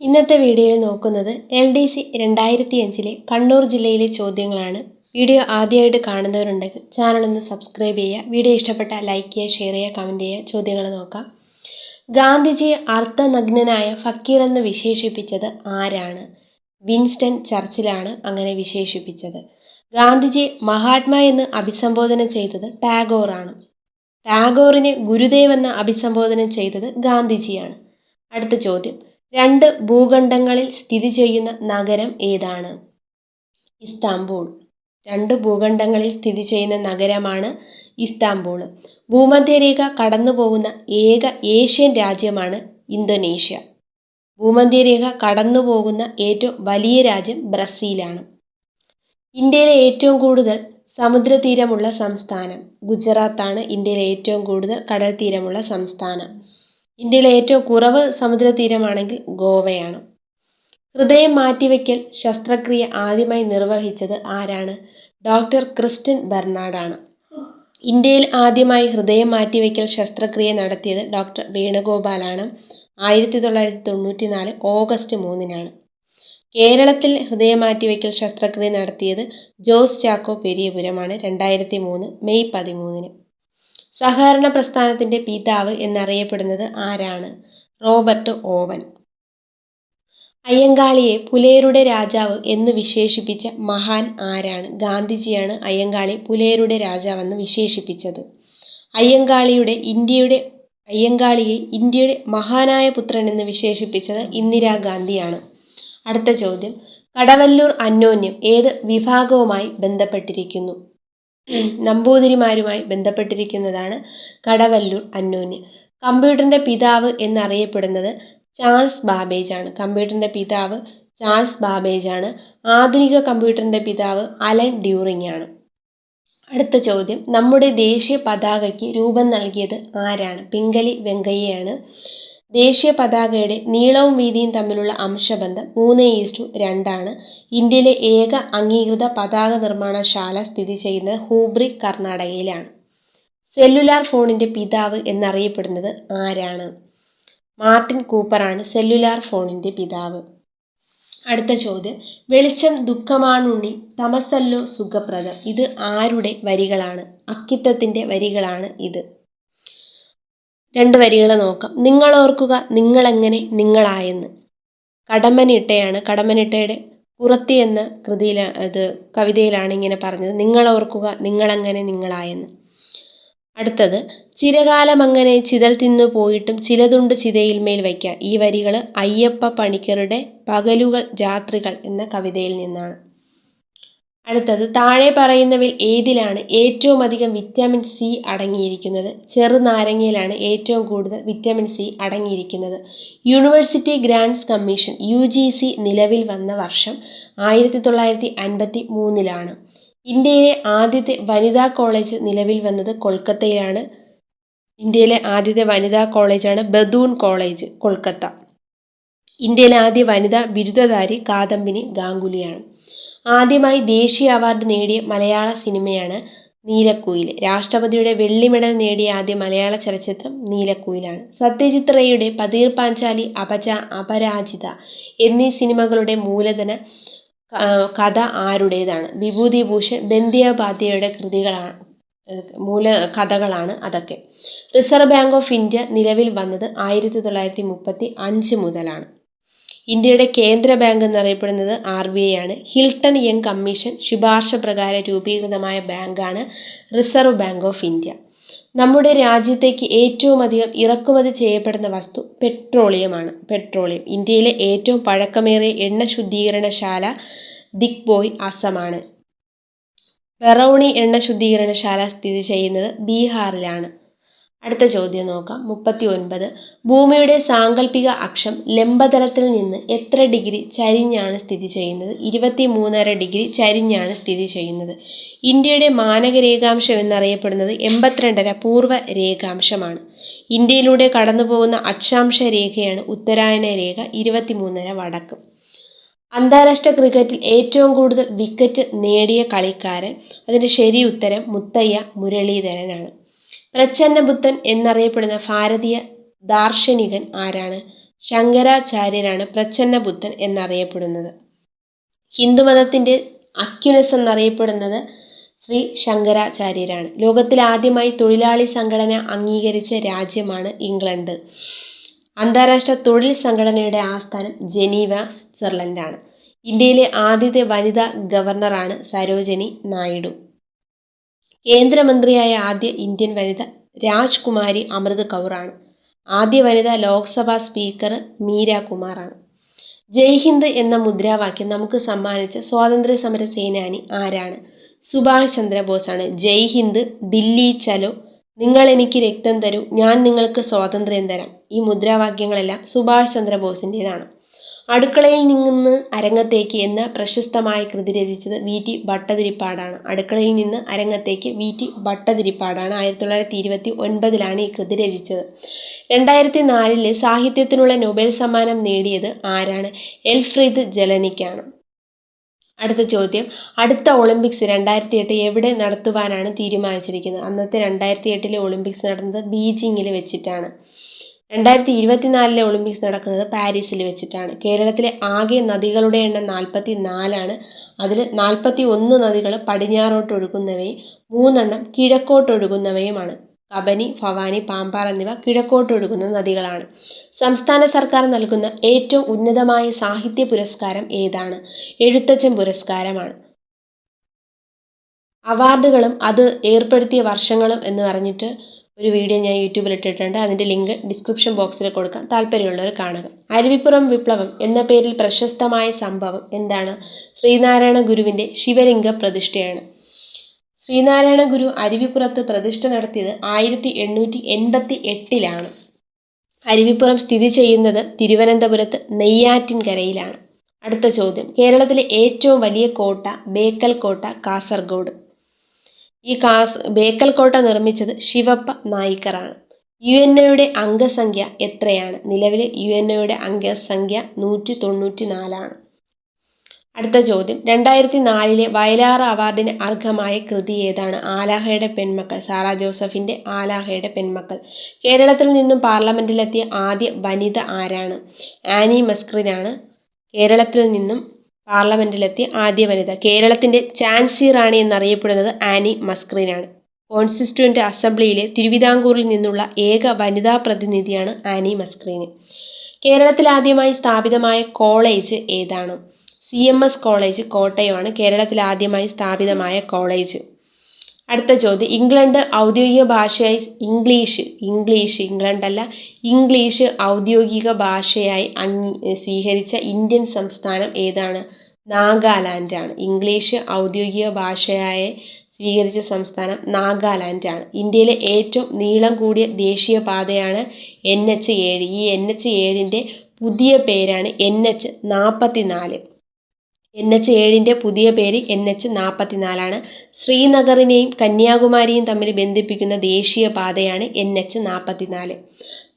ഇന്നത്തെ വീഡിയോയിൽ നോക്കുന്നത് എൽ ഡി സി രണ്ടായിരത്തി അഞ്ചിലെ കണ്ണൂർ ജില്ലയിലെ ചോദ്യങ്ങളാണ്. വീഡിയോ ആദ്യമായിട്ട് കാണുന്നവരുണ്ടെങ്കിൽ ചാനൽ ഒന്ന് സബ്സ്ക്രൈബ് ചെയ്യുക. വീഡിയോ ഇഷ്ടപ്പെട്ട ലൈക്ക് ചെയ്യുക ഷെയർ ചെയ്യുക കമന്റ് ചെയ്യുക. ചോദ്യങ്ങൾ നോക്കാം. ഗാന്ധിജിയെ അർത്ഥനഗ്നനായ ഫക്കീർ എന്ന് വിശേഷിപ്പിച്ചത് ആരാണ്? വിൻസ്റ്റൺ ചർച്ചിലാണ് അങ്ങനെ വിശേഷിപ്പിച്ചത്. ഗാന്ധിജി മഹാത്മാ എന്ന് അഭിസംബോധന ചെയ്തത് ടാഗോറാണ്. ടാഗോറിനെ ഗുരുദേവ് എന്ന് അഭിസംബോധന ചെയ്തത് ഗാന്ധിജിയാണ്. അടുത്ത ചോദ്യം. രണ്ട് ഭൂഖണ്ഡങ്ങളിൽ സ്ഥിതി ചെയ്യുന്ന നഗരം ഏതാണ്? ഇസ്താംബൂൾ. രണ്ട് ഭൂഖണ്ഡങ്ങളിൽ സ്ഥിതി ചെയ്യുന്ന നഗരമാണ് ഇസ്താംബൂൾ. ഭൂമധ്യരേഖ കടന്നു പോകുന്ന ഏക ഏഷ്യൻ രാജ്യമാണ് ഇന്തോനേഷ്യ. ഭൂമധ്യരേഖ കടന്നു പോകുന്ന ഏറ്റവും വലിയ രാജ്യം ബ്രസീലാണ്. ഇന്ത്യയിലെ ഏറ്റവും കൂടുതൽ സമുദ്രതീരമുള്ള സംസ്ഥാനം. ഗുജറാത്താണ് ഇന്ത്യയിലെ ഏറ്റവും കൂടുതൽ കടൽ തീരമുള്ള സംസ്ഥാനം. ഇന്ത്യയിലെ ഏറ്റവും കുറവ് സമുദ്രതീരമാണെങ്കിൽ ഗോവയാണ്. ഹൃദയം മാറ്റിവെക്കൽ ശസ്ത്രക്രിയ ആദ്യമായി നിർവഹിച്ചത് ആരാണ്? ഡോക്ടർ ക്രിസ്റ്റൻ ബെർണാഡാണ്. ഇന്ത്യയിൽ ആദ്യമായി ഹൃദയം മാറ്റിവെക്കൽ ശസ്ത്രക്രിയ നടത്തിയത് ഡോക്ടർ വേണുഗോപാലാണ്. ആയിരത്തി തൊള്ളായിരത്തി തൊണ്ണൂറ്റി നാല് ഓഗസ്റ്റ് മൂന്നിനാണ്. കേരളത്തിൽ ഹൃദയം മാറ്റിവെക്കൽ ശസ്ത്രക്രിയ നടത്തിയത് ജോസ് ചാക്കോ പെരിയപുരമാണ്. രണ്ടായിരത്തി മൂന്ന് മെയ് പതിമൂന്നിന്. സഹകരണ പ്രസ്ഥാനത്തിന്റെ പിതാവ് എന്നറിയപ്പെടുന്നത് ആരാണ്? Robert Owen. അയ്യങ്കാളിയെ പുലയരുടെ രാജാവ് എന്ന് വിശേഷിപ്പിച്ച മഹാൻ ആരാണ്? ഗാന്ധിജിയാണ് അയ്യങ്കാളി പുലയരുടെ രാജാവെന്ന് വിശേഷിപ്പിച്ചത്. അയ്യങ്കാളിയുടെ ഇന്ത്യയുടെ അയ്യങ്കാളിയെ ഇന്ത്യയുടെ മഹാനായ പുത്രൻ എന്ന് വിശേഷിപ്പിച്ചത് ഇന്ദിരാഗാന്ധിയാണ്. അടുത്ത ചോദ്യം. കടവല്ലൂർ അന്യോന്യം ഏത് വിഭാഗവുമായി ബന്ധപ്പെട്ടിരിക്കുന്നു? നമ്പൂതിരിമാരുമായി ബന്ധപ്പെട്ടിരിക്കുന്നതാണ് കടവല്ലൂർ അന്നൂന്. കമ്പ്യൂട്ടറിന്റെ പിതാവ് എന്നറിയപ്പെടുന്നത് ചാൾസ് ബാബേജ് ആണ് കമ്പ്യൂട്ടറിന്റെ പിതാവ് ചാൾസ് ബാബേജ് ആണ് ആധുനിക കമ്പ്യൂട്ടറിന്റെ പിതാവ് അലൻ ഡ്യൂറിംഗ് ആണ് അടുത്ത ചോദ്യം. നമ്മുടെ ദേശീയ പതാകയ്ക്ക് രൂപം നൽകിയത് ആരാണ്? പിംഗലി വെങ്കയ്യയാണ്. ദേശീയ പതാകയുടെ നീളവും വീതിയും തമ്മിലുള്ള അംശബന്ധം മൂന്ന് ഈസ്റ്റു രണ്ടാണ്. ഇന്ത്യയിലെ ഏക അംഗീകൃത പതാക നിർമ്മാണശാല സ്ഥിതി ചെയ്യുന്നത് ഹൂബ്രി കർണാടകയിലാണ്. സെല്ലുലാർ ഫോണിന്റെ പിതാവ് എന്നറിയപ്പെടുന്നത് ആരാണ്? മാർട്ടിൻ കൂപ്പറാണ് സെല്ലുലാർ ഫോണിന്റെ പിതാവ്. അടുത്ത ചോദ്യം. വെളിച്ചം ദുഃഖമാണുണ്ണി തമസല്ലോ സുഖപ്രദം. ഇത് ആരുടെ വരികളാണ്? അക്കിത്തത്തിന്റെ വരികളാണ് ഇത്. രണ്ട് വരികൾ നോക്കാം. നിങ്ങൾ ഓർക്കുക നിങ്ങളെങ്ങനെ നിങ്ങളായെന്ന്. കടമ്മനിട്ടയാണ് കടമ്മനിട്ടയുടെ കുറത്തി എന്ന കൃതിയിൽ അത് കവിതയിലാണ് ഇങ്ങനെ പറഞ്ഞത്. നിങ്ങൾ ഓർക്കുക നിങ്ങളെങ്ങനെ നിങ്ങളായെന്ന്. അടുത്തത് ചിരകാലം അങ്ങനെ ചിതൽ തിന്നു പോയിട്ടും ചിലതുണ്ട് ചിതയിൽമേൽ വയ്ക്കാൻ. ഈ വരികൾ അയ്യപ്പ പണിക്കരുടെ പകലുകൾ രാത്രികൾ എന്ന കവിതയിൽ നിന്നാണ്. അടുത്തത് താഴെ പറയുന്നവയിൽ ഏതിലാണ് ഏറ്റവും അധികം വിറ്റാമിൻ സി അടങ്ങിയിരിക്കുന്നത്? ചെറുനാരങ്ങയിലാണ് ഏറ്റവും കൂടുതൽ വിറ്റാമിൻ സി അടങ്ങിയിരിക്കുന്നത്. യൂണിവേഴ്സിറ്റി ഗ്രാൻഡ്സ് കമ്മീഷൻ യു നിലവിൽ വന്ന വർഷം ആയിരത്തി തൊള്ളായിരത്തി അൻപത്തി മൂന്നിലാണ് ഇന്ത്യയിലെ ആദ്യത്തെ വനിതാ കോളേജ് നിലവിൽ വന്നത് കൊൽക്കത്തയിലാണ്. ഇന്ത്യയിലെ ആദ്യത്തെ വനിതാ കോളേജാണ് ബദൂൺ കോളേജ് കൊൽക്കത്ത. ഇന്ത്യയിലെ ആദ്യ വനിതാ ബിരുദധാരി കാദംബിനി ഗാംഗുലിയാണ്. ആദ്യമായി ദേശീയ അവാർഡ് നേടിയ മലയാള സിനിമയാണ് നീലക്കുയിൽ രാഷ്ട്രപതിയുടെ വെള്ളി മെഡൽ നേടിയ ആദ്യ മലയാള ചലച്ചിത്രം നീലക്കുയിലാണ്. സത്യജിത് റേയുടെ പതീർ പാഞ്ചാലി അപച അപരാജിത എന്നീ സിനിമകളുടെ മൂലധന കഥ ആരുടേതാണ്? വിഭൂതിഭൂഷൺ ബന്ദിയോപാധ്യായയുടെ കൃതികളാണ് മൂല കഥകളാണ് അതൊക്കെ. റിസർവ് ബാങ്ക് ഓഫ് ഇന്ത്യ നിലവിൽ വന്നത് ആയിരത്തി തൊള്ളായിരത്തി മുപ്പത്തി അഞ്ച് മുതലാണ്. ഇന്ത്യയുടെ കേന്ദ്ര ബാങ്ക് എന്നറിയപ്പെടുന്നത് ആർ ബി ഐ ആണ്. ഹിൽട്ടൺ യങ് കമ്മീഷൻ ശുപാർശ പ്രകാരം രൂപീകൃതമായ ബാങ്കാണ് റിസർവ് ബാങ്ക് ഓഫ് ഇന്ത്യ. നമ്മുടെ രാജ്യത്തേക്ക് ഏറ്റവും അധികം ഇറക്കുമതി ചെയ്യപ്പെടുന്ന വസ്തു പെട്രോളിയമാണ് പെട്രോളിയം. ഇന്ത്യയിലെ ഏറ്റവും പഴക്കമേറിയ എണ്ണ ശുദ്ധീകരണശാല ദിഗ്ബോയ് അസമാണ് ബറൌണി എണ്ണ ശുദ്ധീകരണശാല സ്ഥിതി ചെയ്യുന്നത് ബീഹാറിലാണ്. അടുത്ത ചോദ്യം നോക്കാം. മുപ്പത്തി ഒൻപത് ഭൂമിയുടെ സാങ്കല്പിക അക്ഷം ലംബതലത്തിൽ നിന്ന് എത്ര ഡിഗ്രി ചരിഞ്ഞാണ് സ്ഥിതി ചെയ്യുന്നത്? ഇരുപത്തി മൂന്നര ഡിഗ്രി ചരിഞ്ഞാണ് സ്ഥിതി ചെയ്യുന്നത്. ഇന്ത്യയുടെ മാനക രേഖാംശം എന്നറിയപ്പെടുന്നത് എൺപത്തിരണ്ടര പൂർവ രേഖാംശമാണ് ഇന്ത്യയിലൂടെ കടന്നുപോകുന്ന അക്ഷാംശ രേഖയാണ് ഉത്തരായന രേഖ ഇരുപത്തിമൂന്നര വടക്ക്. അന്താരാഷ്ട്ര ക്രിക്കറ്റിൽ ഏറ്റവും കൂടുതൽ വിക്കറ്റ് നേടിയ കളിക്കാരൻ അതിന്റെ ശരി ഉത്തരം മുത്തയ്യ മുരളീധരനാണ്. പ്രച്ഛന്നബുദ്ധൻ എന്നറിയപ്പെടുന്ന ഭാരതീയ ദാർശനികൻ ആരാണ്? ശങ്കരാചാര്യരാണ് പ്രച്ഛന്ന ബുദ്ധൻ എന്നറിയപ്പെടുന്നത്. ഹിന്ദുമതത്തിന്റെ അക്യുനസ് എന്നറിയപ്പെടുന്നത് ശ്രീ ശങ്കരാചാര്യരാണ്. ലോകത്തിൽ ആദ്യമായി തൊഴിലാളി സംഘടന അംഗീകരിച്ച രാജ്യമാണ് ഇംഗ്ലണ്ട്. അന്താരാഷ്ട്ര തൊഴിൽ സംഘടനയുടെ ആസ്ഥാനം ജനീവ സ്വിറ്റ്സർലൻഡാണ്. ഇന്ത്യയിലെ ആദ്യത്തെ വനിതാ ഗവർണറാണ് സരോജിനി നായിഡു. കേന്ദ്രമന്ത്രിയായ ആദ്യ ഇന്ത്യൻ വനിത രാജ്കുമാരി അമൃത് കൗറാണ്. ആദ്യ വനിത ലോക്സഭാ സ്പീക്കർ മീര കുമാറാണ്. ജയ് ഹിന്ദ് എന്ന മുദ്രാവാക്യം നമുക്ക് സമ്മാനിച്ച സ്വാതന്ത്ര്യ സമര സേനാനി ആരാണ്? സുഭാഷ് ചന്ദ്രബോസാണ്. ജയ് ഹിന്ദ് ദില്ലി ചലോ നിങ്ങൾ എനിക്ക് രക്തം തരൂ ഞാൻ നിങ്ങൾക്ക് സ്വാതന്ത്ര്യം തരാം. ഈ മുദ്രാവാക്യങ്ങളെല്ലാം സുഭാഷ് ചന്ദ്രബോസിന്റെതാണ് അടുക്കളയിൽ നിന്ന് അരങ്ങത്തേക്ക് എന്ന പ്രശസ്തമായ കൃതി രചിച്ചത് വി. ടി. ഭട്ടതിരിപ്പാടാണ്. അടുക്കളയിൽ നിന്ന് അരങ്ങത്തേക്ക് വി. ടി. ഭട്ടതിരിപ്പാടാണ് ആയിരത്തി തൊള്ളായിരത്തി ഇരുപത്തി ഒൻപതിലാണ് ഈ കൃതി രചിച്ചത്. രണ്ടായിരത്തി നാലിൽ സാഹിത്യത്തിനുള്ള നൊബേൽ സമ്മാനം നേടിയത് ആരാണ്? എൽഫ്രീദ് ജലനിക്കാണ്. അടുത്ത ചോദ്യം. അടുത്ത ഒളിമ്പിക്സ് രണ്ടായിരത്തി എട്ട് എവിടെ നടത്തുവാനാണ് തീരുമാനിച്ചിരിക്കുന്നത്? അന്നത്തെ രണ്ടായിരത്തി എട്ടിലെ ഒളിമ്പിക്സ് നടന്നത് ബീജിങ്ങിൽ വെച്ചിട്ടാണ്. രണ്ടായിരത്തി ഇരുപത്തിനാലിലെ ഒളിമ്പിക്സ് നടക്കുന്നത് പാരീസിൽ വെച്ചിട്ടാണ്. കേരളത്തിലെ ആകെ നദികളുടെ എണ്ണം നാൽപ്പത്തി നാലാണ് അതിൽ നാൽപ്പത്തി ഒന്ന് നദികൾ പടിഞ്ഞാറോട്ട് ഒഴുകുന്നവയും മൂന്നെണ്ണം കിഴക്കോട്ട് ഒഴുകുന്നവയുമാണ്. കബനി ഭവാനി പാമ്പാർ എന്നിവ കിഴക്കോട്ട് ഒഴുകുന്ന നദികളാണ്. സംസ്ഥാന സർക്കാർ നൽകുന്ന ഏറ്റവും ഉന്നതമായ സാഹിത്യ പുരസ്കാരം ഏതാണ്? എഴുത്തച്ഛൻ പുരസ്കാരമാണ്. അവാർഡുകളും അത് ഏർപ്പെടുത്തിയ വർഷങ്ങളും എന്ന് പറഞ്ഞിട്ട് ഒരു വീഡിയോ ഞാൻ യൂട്യൂബിൽ ഇട്ടിട്ടുണ്ട്. അതിന്റെ ലിങ്ക് ഡിസ്ക്രിപ്ഷൻ ബോക്സിൽ കൊടുക്കാം. താല്പര്യമുള്ളവർ കാണുക. അരുവിപ്പുറം വിപ്ലവം എന്ന പേരിൽ പ്രശസ്തമായ സംഭവം എന്താണ്? ശ്രീനാരായണ ഗുരുവിന്റെ ശിവലിംഗ പ്രതിഷ്ഠയാണ്. ശ്രീനാരായണ ഗുരു അരുവിപ്പുറത്ത് പ്രതിഷ്ഠ നടത്തിയത് ആയിരത്തി എണ്ണൂറ്റി എൺപത്തി എട്ടിലാണ് അരുവിപ്പുറം സ്ഥിതി ചെയ്യുന്നത് തിരുവനന്തപുരത്ത് നെയ്യാറ്റിൻകരയിലാണ് അടുത്ത ചോദ്യം. കേരളത്തിലെ ഏറ്റവും വലിയ കോട്ട ബേക്കൽ കോട്ട കാസർഗോഡ്. ഈ കാസ് ബേക്കൽ കോട്ട നിർമ്മിച്ചത് ശിവപ്പ നായിക്കറാണ്. യു എൻ ഒയുടെ അംഗസംഖ്യ എത്രയാണ്? നിലവിലെ യു എൻ ഒയുടെ അംഗസംഖ്യ നൂറ്റി തൊണ്ണൂറ്റി നാലാണ് അടുത്ത ചോദ്യം. രണ്ടായിരത്തി നാലിലെ വയലാർ അവാർഡിന് അർഹമായ കൃതി ഏതാണ്? ആലാഹയുടെ പെൺമക്കൾ. സാറ ജോസഫിന്റെ ആലാഹയുടെ പെൺമക്കൾ. കേരളത്തിൽ നിന്നും പാർലമെന്റിലെത്തിയ ആദ്യ വനിത ആരാണ്? ആനി മസ്ക്രിനാണ്. കേരളത്തിൽ നിന്നും പാർലമെന്റിലെത്തിയ ആദ്യ വനിത. കേരളത്തിന്റെ ചാൻസി റാണി എന്നറിയപ്പെടുന്നത് ആനി മസ്ക്രീനാണ്. കോൺസ്റ്റിറ്റ്യൂന്റ് അസംബ്ലിയിലെ തിരുവിതാംകൂറിൽ നിന്നുള്ള ഏക വനിതാ പ്രതിനിധിയാണ് ആനി മസ്ക്രീന്. കേരളത്തിൽ ആദ്യമായി സ്ഥാപിതമായ കോളേജ് ഏതാണ്? സി എം എസ് കോളേജ് കോട്ടയമാണ് കേരളത്തിൽ ആദ്യമായി സ്ഥാപിതമായ കോളേജ്. അടുത്ത ചോദ്യം. ഇംഗ്ലണ്ട് ഔദ്യോഗിക ഭാഷയായി ഇംഗ്ലീഷ് ഇംഗ്ലീഷ് ഇംഗ്ലണ്ടല്ല ഇംഗ്ലീഷ് ഔദ്യോഗിക ഭാഷയായി അംഗീ സ്വീകരിച്ച ഇന്ത്യൻ സംസ്ഥാനം ഏതാണ്? നാഗാലാൻഡാണ്. ഇംഗ്ലീഷ് ഔദ്യോഗിക ഭാഷയായി സ്വീകരിച്ച സംസ്ഥാനം നാഗാലാൻഡാണ്. ഇന്ത്യയിലെ ഏറ്റവും നീളം കൂടിയ ദേശീയപാതയാണ് എൻ എച്ച് ഏഴ്. ഈ എൻ എച്ച് ഏഴിന്റെ പുതിയ പേരാണ് എൻ എച്ച് നാൽപ്പത്തി നാല് എൻ എച്ച് ഏഴിന്റെ പുതിയ പേര് എൻ എച്ച് നാൽപ്പത്തിനാലാണ്. ശ്രീനഗറിനെയും കന്യാകുമാരിയും തമ്മിൽ ബന്ധിപ്പിക്കുന്ന ദേശീയ പാതയാണ് എൻ എച്ച് നാൽപ്പത്തിനാല്.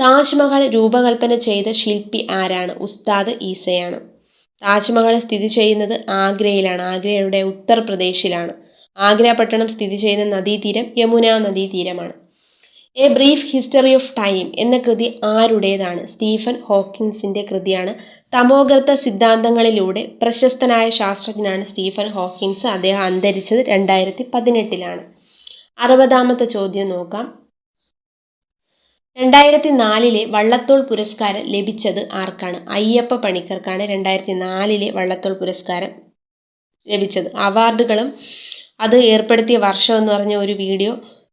താജ്മഹൽ രൂപകൽപ്പന ചെയ്ത ശില്പി ആരാണ്? ഉസ്താദ് ഈസയാണ്. താജ്മഹൽ സ്ഥിതി ചെയ്യുന്നത് ആഗ്രയിലാണ്. ആഗ്രയുടെ ഉത്തർപ്രദേശിലാണ്. ആഗ്ര പട്ടണം സ്ഥിതി ചെയ്യുന്ന നദീതീരം Yamuna നദീതീരമാണ്. A brief history of time എന്ന കൃതി ആരുടേതാണ്? സ്റ്റീഫൻ ഹോക്കിൻസിന്റെ കൃതിയാണ്. തമോഗർത്ത സിദ്ധാന്തങ്ങളിലൂടെ പ്രശസ്തനായ ശാസ്ത്രജ്ഞനാണ് സ്റ്റീഫൻ ഹോക്കിൻസ്. അദ്ദേഹം അന്തരിച്ചത് രണ്ടായിരത്തി പതിനെട്ടിലാണ് അറുപതാമത്തെ ചോദ്യം നോക്കാം. രണ്ടായിരത്തി നാലിലെ വള്ളത്തോൾ പുരസ്കാരം ലഭിച്ചത് ആർക്കാണ്? അയ്യപ്പ പണിക്കർക്കാണ് രണ്ടായിരത്തി നാലിലെ വള്ളത്തോൾ പുരസ്കാരം ലഭിച്ചത്. അവാർഡുകളും അത് ഏർപ്പെടുത്തിയ വർഷം എന്ന് പറഞ്ഞ ഒരു വീഡിയോ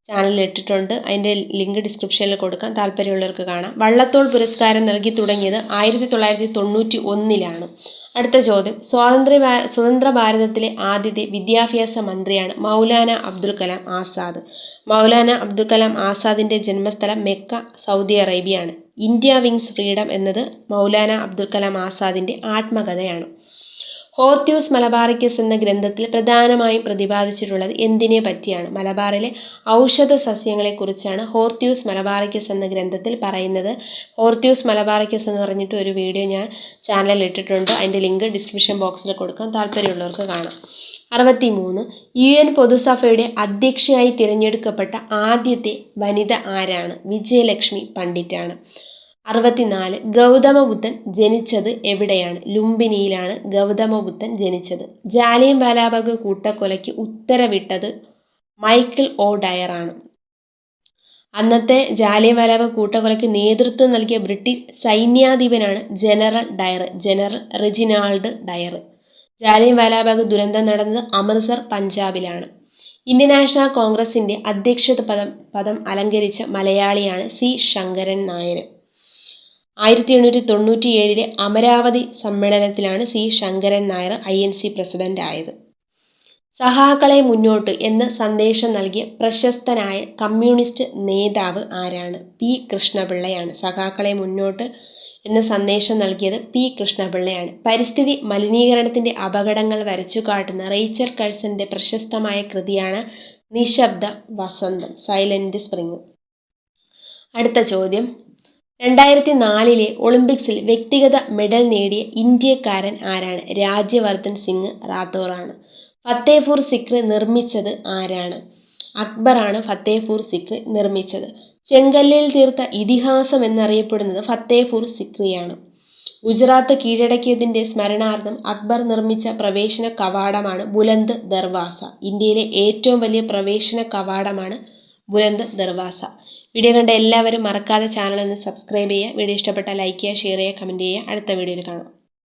ചാനലിൽ ഇട്ടിട്ടുണ്ട്. അതിന്റെ ലിങ്ക് ഡിസ്ക്രിപ്ഷനിൽ കൊടുക്കാം. താല്പര്യമുള്ളവർക്ക് കാണാം. വള്ളത്തോൾ പുരസ്കാരം നൽകി തുടങ്ങിയത് ആയിരത്തി തൊള്ളായിരത്തി തൊണ്ണൂറ്റി ഒന്നിലാണ് അടുത്ത ചോദ്യം. സ്വാതന്ത്ര്യ സ്വതന്ത്ര ഭാരതത്തിലെ ആദ്യത്തെ വിദ്യാഭ്യാസ മന്ത്രിയാണ് മൗലാന അബ്ദുൽ കലാം ആസാദ്. മൗലാന അബ്ദുൽ കലാം ആസാദിന്റെ ജന്മസ്ഥലം മെക്ക സൗദി അറേബ്യയാണ്. ഇന്ത്യ വിങ്സ് ഫ്രീഡം എന്നത് മൗലാന അബ്ദുൽ കലാം ആസാദിന്റെ ആത്മകഥയാണ്. ഹോർത്യൂസ് മലബാറിക്കസ് എന്ന ഗ്രന്ഥത്തിൽ പ്രധാനമായും പ്രതിപാദിച്ചിട്ടുള്ളത് എന്തിനെ പറ്റിയാണ്? മലബാറിലെ ഔഷധ സസ്യങ്ങളെക്കുറിച്ചാണ് ഹോർത്യൂസ് മലബാറിക്കസ് എന്ന ഗ്രന്ഥത്തിൽ പറയുന്നത്. ഹോർത്യൂസ് മലബാറിക്കസ് എന്ന് പറഞ്ഞിട്ട് ഒരു വീഡിയോ ഞാൻ ചാനലിൽ ഇട്ടിട്ടുണ്ട്. അതിന്റെ ലിങ്ക് ഡിസ്ക്രിപ്ഷൻ ബോക്സിൽ കൊടുക്കാം. താല്പര്യമുള്ളവർക്ക് കാണാം. അറുപത്തി മൂന്ന് യു എൻ പൊതുസഭയുടെ അധ്യക്ഷയായി തിരഞ്ഞെടുക്കപ്പെട്ട ആദ്യത്തെ വനിത ആരാണ്? വിജയലക്ഷ്മി പണ്ഡിറ്റാണ്. അറുപത്തിനാല്. ഗൗതമ ബുദ്ധൻ ജനിച്ചത് എവിടെയാണ്? ലുംബിനിയിലാണ് ഗൗതമ ബുദ്ധൻ ജനിച്ചത്. ജാലിയൻ വാലാബാഗ് കൂട്ടക്കൊലയ്ക്ക് ഉത്തരവിട്ടത് മൈക്കിൾ ഒ. ഡയറാണ്. അന്നത്തെ ജാലിയൻ വാലാബാഗ് കൂട്ടക്കൊലയ്ക്ക് നേതൃത്വം നൽകിയ British സൈന്യാധിപനാണ് general Dyer general Reginald Dyer. Jallian Walabagh ദുരന്തം നടന്നത് അമൃത്സർ പഞ്ചാബിലാണ്. ഇന്ത്യൻ നാഷണൽ കോൺഗ്രസിന്റെ അധ്യക്ഷത പദം പദം അലങ്കരിച്ച മലയാളിയാണ് സി. ശങ്കരൻ നായർ. ആയിരത്തി എണ്ണൂറ്റി തൊണ്ണൂറ്റി ഏഴിലെ അമരാവതി സമ്മേളനത്തിലാണ് C Sankaran Nair I N C president ആയത് സഹാക്കളെ മുന്നോട്ട് എന്ന സന്ദേശം നൽകിയ പ്രശസ്തനായ കമ്മ്യൂണിസ്റ്റ് നേതാവ് ആരാണ്? പി കൃഷ്ണപിള്ളയാണ്. സഹാക്കളെ മുന്നോട്ട് എന്ന സന്ദേശം നൽകിയത് പി കൃഷ്ണപിള്ളയാണ്. പരിസ്ഥിതി മലിനീകരണത്തിന്റെ അപകടങ്ങൾ വരച്ചു കാട്ടുന്ന റേച്ചർ കഴ്സന്റെ പ്രശസ്തമായ കൃതിയാണ് നിശബ്ദ വസന്തം സൈലന്റ് സ്പ്രിങ് അടുത്ത ചോദ്യം. രണ്ടായിരത്തി നാലിലെ ഒളിമ്പിക്സിൽ വ്യക്തിഗത മെഡൽ നേടിയ ഇന്ത്യക്കാരൻ ആരാണ്? രാജ്യവർദ്ധൻ സിംഗ് റാത്തോറാണ് ഫത്തേപൂർ സിക്രി നിർമ്മിച്ചത് ആരാണ്? അക്ബറാണ് ഫത്തേപൂർ സിക്രി നിർമ്മിച്ചത്. ചെങ്കല്ലിൽ തീർത്ത ഇതിഹാസം എന്നറിയപ്പെടുന്നത് ഫത്തേപൂർ സിക്രിയാണ്. ഗുജറാത്ത് കീഴടക്കിയതിന്റെ സ്മരണാർത്ഥം അക്ബർ നിർമ്മിച്ച പ്രവേശന കവാടമാണ് ബുലന്ദ് ദർവാസ. ഇന്ത്യയിലെ ഏറ്റവും വലിയ പ്രവേശന കവാടമാണ് ബുലന്ദ് ദർവാസ. വീഡിയോ കണ്ട എല്ലാവരും മറക്കാതെ ചാനൽ ഒന്ന് സബ്സ്ക്രൈബ് ചെയ്യുക. വീഡിയോ ഇഷ്ടപ്പെട്ടാൽ ലൈക്ക് ചെയ്യുക ഷെയർ ചെയ്യുക കമന്റ് ചെയ്യുക. അടുത്ത വീഡിയോയിൽ കാണാം.